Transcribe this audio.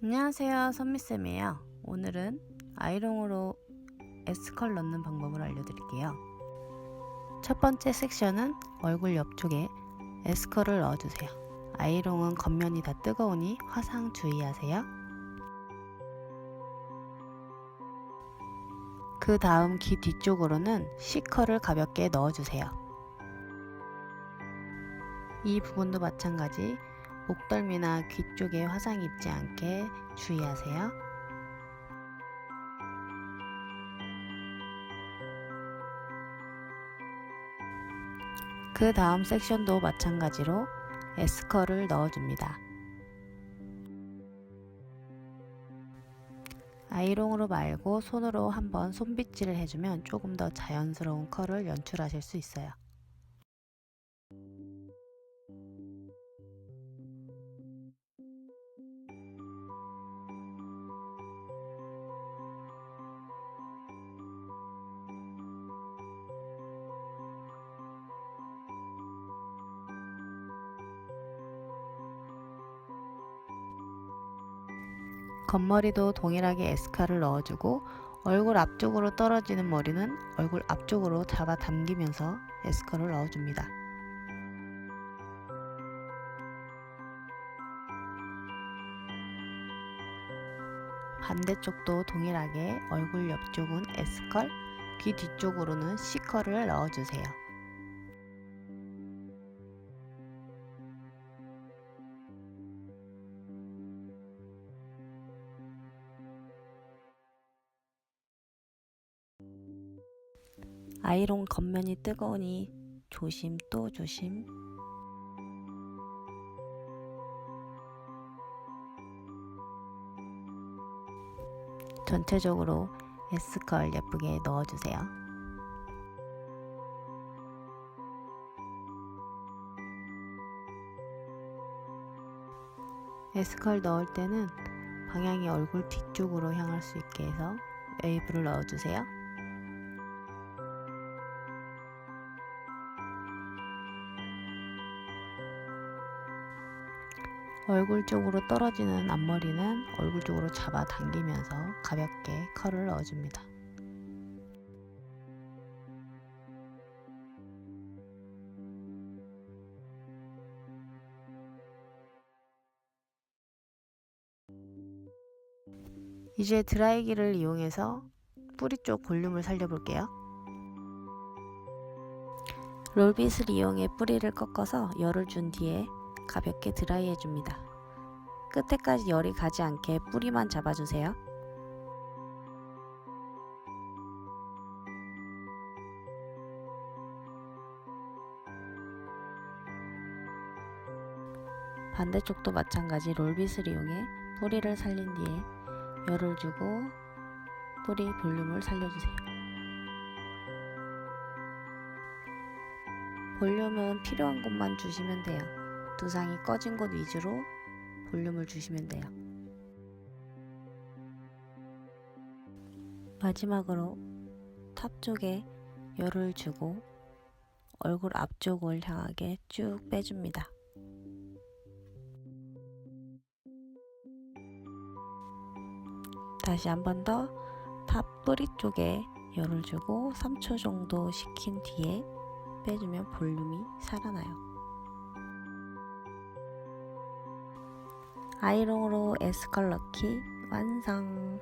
안녕하세요 선미쌤이에요. 오늘은 아이롱으로 S컬 넣는 방법을 알려드릴게요. 첫 번째 섹션은 얼굴 옆쪽에 S컬을 넣어주세요. 아이롱은 겉면이 다 뜨거우니 화상 주의하세요. 그 다음 귀 뒤쪽으로는 C컬을 가볍게 넣어주세요. 이 부분도 마찬가지 목덜미나 귀 쪽에 화상 입지 않게 주의하세요. 그 다음 섹션도 마찬가지로 S컬을 넣어줍니다. 아이롱으로 말고 손으로 한번 손빗질을 해주면 조금 더 자연스러운 컬을 연출하실 수 있어요. 겉머리도 동일하게 에스카를 넣어주고 얼굴 앞쪽으로 떨어지는 머리는 얼굴 앞쪽으로 잡아 당기면서 에스컬을 넣어줍니다. 반대쪽도 동일하게 얼굴 옆쪽은 S컬, 귀 뒤쪽으로는 C컬을 넣어주세요. 아이롱 겉면이 뜨거우니 조심 또 조심. 전체적으로 S컬 예쁘게 넣어주세요. S컬 넣을 때는 방향이 얼굴 뒤쪽으로 향할 수 있게 해서 웨이브를 넣어주세요. 얼굴 쪽으로 떨어지는 앞머리는 얼굴 쪽으로 잡아 당기면서 가볍게 컬을 넣어줍니다. 이제 드라이기를 이용해서 뿌리 쪽 볼륨을 살려볼게요. 롤빗을 이용해 뿌리를 꺾어서 열을 준 뒤에 가볍게 드라이 해줍니다. 끝에까지 열이 가지 않게 뿌리만 잡아주세요. 반대쪽도 마찬가지 롤빗을 이용해 뿌리를 살린 뒤에 열을 주고 뿌리 볼륨을 살려주세요. 볼륨은 필요한 곳만 주시면 돼요. 두상이 꺼진 곳 위주로 볼륨을 주시면 돼요. 마지막으로 탑 쪽에 열을 주고 얼굴 앞쪽을 향하게 쭉 빼줍니다. 다시 한 번 더 탑 뿌리 쪽에 열을 주고 3초 정도 식힌 뒤에 빼주면 볼륨이 살아나요. 아이롱으로 에스컬러 키 완성.